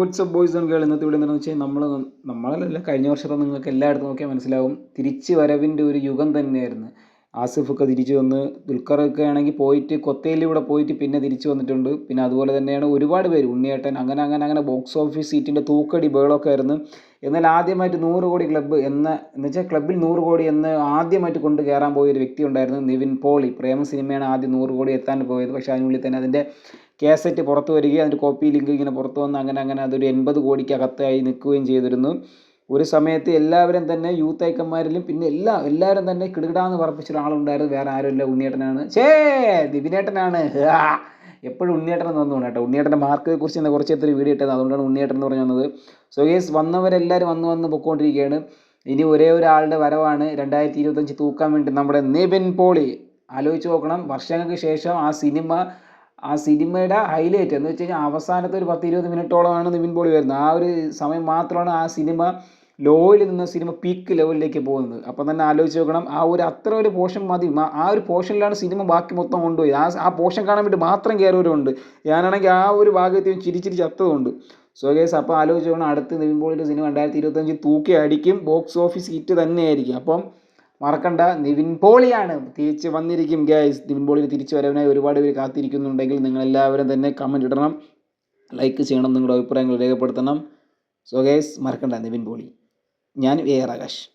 What's up boys and girl ഇന്നത്തെ video എന്താണെന്ന് വെച്ചാൽ നമ്മൾ നമ്മളല്ല കഴിഞ്ഞ വർഷത്തെ നിങ്ങൾക്ക് എല്ലായിടത്തും നോക്കിയാൽ മനസ്സിലാവും. തിരിച്ച് വരവിന്റെ ഒരു യുഗം തന്നെയായിരുന്നു. ആസിഫൊക്കെ തിരിച്ചു വന്ന് ദുൽഖറൊക്കെ ആണെങ്കിൽ പോയിട്ട് കൊത്തയിലൂടെ പോയിട്ട് പിന്നെ തിരിച്ചു വന്നിട്ടുണ്ട്. പിന്നെ അതുപോലെ തന്നെയാണ് ഒരുപാട് പേര് ഉണ്ണിയേട്ടൻ അങ്ങനെ അങ്ങനെ അങ്ങനെ ബോക്സ് ഓഫീസ് സീറ്റിന്റെ തൂക്കടി ബേളൊക്കെ ആയിരുന്നു. എന്നാൽ ആദ്യമായിട്ട് നൂറ് കോടി ക്ലബ്ബ് എന്ന എന്ന് വെച്ചാൽ ക്ലബ്ബിൽ നൂറ് കോടി എന്ന് ആദ്യമായിട്ട് കൊണ്ട് കയറാൻ പോയ ഒരു വ്യക്തി ഉണ്ടായിരുന്നു നിവിൻ പോളി. പ്രേമ സിനിമയാണ് ആദ്യം നൂറ് കോടി എത്താൻ പോയത്. പക്ഷേ അതിനുള്ളിൽ തന്നെ അതിന്റെ കാസറ്റ് പുറത്ത് വരികയും അതിന്റെ കോപ്പി ലിങ്ക് ഇങ്ങനെ പുറത്ത് വന്ന് അങ്ങനെ അങ്ങനെ അതൊരു എൺപത് കോടിക്കകത്തായി നിൽക്കുകയും ചെയ്തിരുന്നു. ഒരു സമയത്ത് എല്ലാവരും തന്നെ യൂത്ത് ഐക്കന്മാരിലും പിന്നെ എല്ലാ എല്ലാവരും തന്നെ കിടുകിടാന്ന് പറപ്പിച്ച ഒരാളുണ്ടായിരുന്നു വേറെ ആരുമില്ല ഉണ്ണിയേട്ടനാണ്. ഛേ ദിവിനേട്ടനാണ്. ആ. എപ്പോഴും ഉണ്ണിയേട്ടൻ എന്ന് വന്നു കേട്ടോ. ഉണ്ണിയേട്ടന്റെ മാർക്കിനെ കുറിച്ച് ഇന്ന് കുറച്ച് എത്ര വീഡിയോ ഇട്ടത് അതുകൊണ്ടാണ് ഉണ്ണിയേട്ടൻ എന്ന് പറഞ്ഞു വന്നത്. സോ യേസ് വന്നവരെല്ലാവരും വന്ന് വന്ന് പൊക്കോണ്ടിരിക്കുകയാണ്. ഇനി ഒരേ ഒരാളുടെ വരവാണ്. രണ്ടായിരത്തി ഇരുപത്തഞ്ച് തൂക്കാൻ വേണ്ടി നമ്മുടെ നിബിൻ പോളി. ആലോചിച്ച് നോക്കണം. വർഷങ്ങൾക്ക് ശേഷം ആ സിനിമ ആ സിനിമയുടെ ഹൈലൈറ്റ് എന്ന് വെച്ച് കഴിഞ്ഞാൽ അവസാനത്തെ ഒരു പത്ത് ഇരുപത് മിനിറ്റോളമാണ് നിവിൻ പോളി വരുന്നത്. ആ ഒരു സമയം മാത്രമാണ് ആ സിനിമ ലോയിൽ നിന്ന് സിനിമ പീക്ക് ലെവലിലേക്ക് പോകുന്നത്. അപ്പം തന്നെ ആലോചിച്ച് നോക്കണം. ആ ഒരു അത്ര ഒരു പോർഷൻ മതി. ആ ഒരു പോർഷനിലാണ് സിനിമ ബാക്കി മൊത്തം കൊണ്ടുപോയി ആ ആ പോർഷൻ കാണാൻ വേണ്ടി മാത്രം കയറിയവരുണ്ട് ഞാനാണെങ്കിൽ ആ ഒരു ഭാഗത്ത് ചിരിച്ചിരി ചത്തതുകൊണ്ട് സോ ഗേസ് അപ്പോൾ ആലോചിച്ച് നോക്കണം. അടുത്ത് നിവിൻ പോളിയുടെ സിനിമ രണ്ടായിരത്തി ഇരുപത്തഞ്ച് തൂക്കി അടിക്കും. ബോക്സ് ഓഫീസ് ഹിറ്റ് തന്നെയായിരിക്കും. അപ്പം മറക്കണ്ട. നിവിൻ പോളിയാണ് തിരിച്ച് വന്നിരിക്കും. ഗൈസ് നിവിൻ പോളിന് തിരിച്ചു വരവിനായി ഒരുപാട് പേര് കാത്തിരിക്കുന്നുണ്ടെങ്കിൽ നിങ്ങളെല്ലാവരും തന്നെ കമന്റ് ഇടണം. ലൈക്ക് ചെയ്യണം നിങ്ങളുടെ അഭിപ്രായങ്ങൾ രേഖപ്പെടുത്തണം. സോ ഗൈസ് മറക്കണ്ട നിവിൻ പോളി. ഞാൻ എ ആർ ആകാശ്.